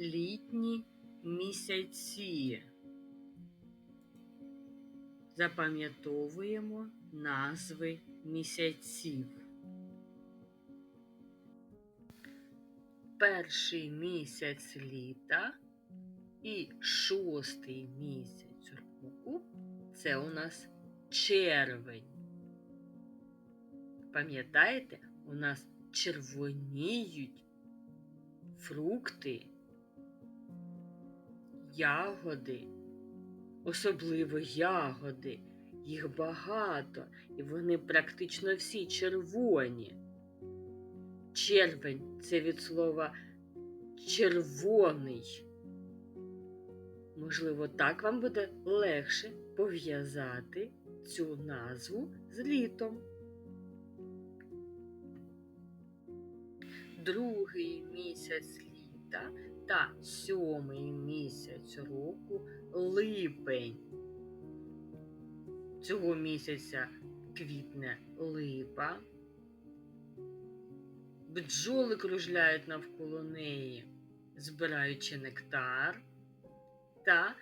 літні місяці. Запам'ятовуємо назви місяців. Перший місяць літа і шостий місяць року це у нас червень. Пам'ятаєте, у нас червоніють фрукти, ягоди, особливо ягоди. Їх багато, і вони практично всі червоні. Червень це від слова червоний. Можливо, так вам буде легше пов'язати цю назву з літом. Другий місяць літа та сьомий місяць року липень. Цього місяця квітне липа. Бджоли кружляють навколо неї, збираючи нектар та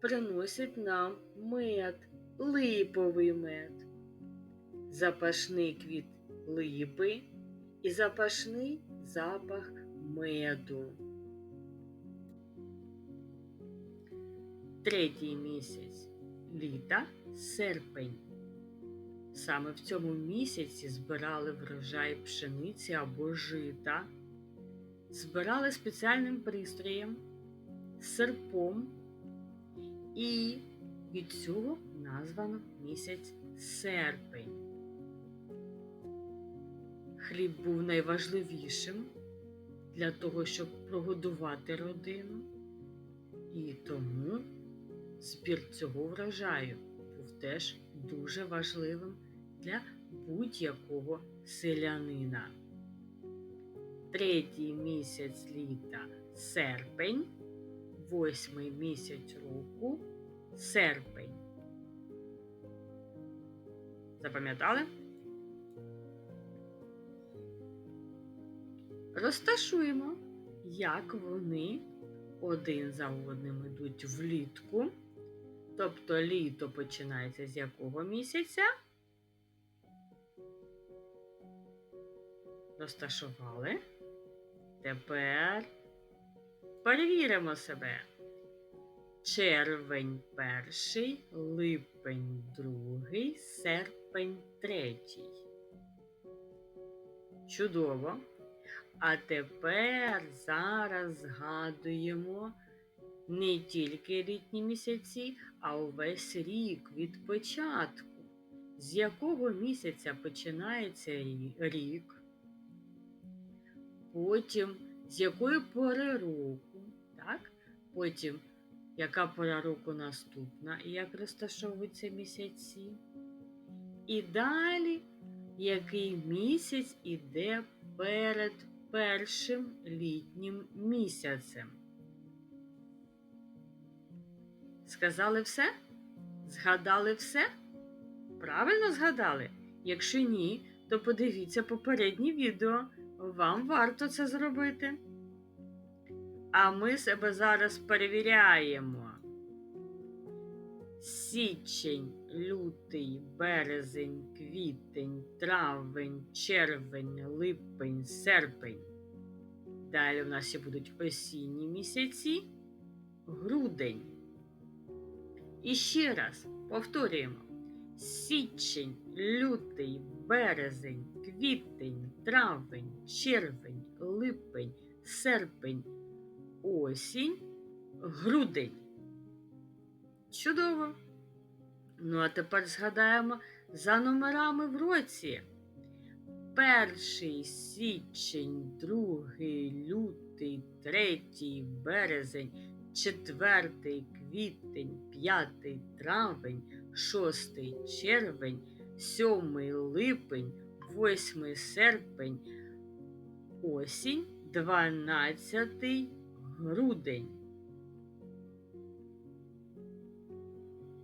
приносять нам мед, липовий мед, запашний квіт липи і запашний запах меду. Третій місяць літа серпень. Саме в цьому місяці збирали врожай пшениці або жита, збирали спеціальним пристроєм, серпом, і від цього названо місяць серпень. Хліб був найважливішим для того, щоб прогодувати родину, і тому збір цього врожаю був теж дуже важливим для будь-якого селянина. Третій місяць літа серпень, восьмий місяць року серпень. Запам'ятали? Розташуємо, як вони один за одним йдуть влітку. Тобто літо починається з якого місяця? Розташували. Тепер перевіримо себе. Червень перший, липень другий, серпень третій. Чудово. А тепер зараз згадуємо не тільки літні місяці, а увесь рік від початку. З якого місяця починається рік, потім з якої пори року, так? потім яка пора року наступна і як розташовуються місяці. І далі який місяць іде перед першим літнім місяцем. Сказали все? Згадали все? Правильно згадали? Якщо ні, то подивіться попереднє відео. Вам варто це зробити. А ми себе зараз перевіряємо. Січень, лютий, березень, квітень, травень, червень, липень, серпень. Далі у нас ще будуть осінні місяці, грудень. І ще раз повторюємо: січень, лютий, березень, квітень, травень, червень, липень, серпень, осінь, грудень. Чудово! Ну, а тепер згадаємо за номерами в році. Перший січень, другий лютий, третій березень, четвертий квітень, п'ятий травень, шостий червень, сьомий липень, восьмий серпень, осінь, дванадцятий грудень.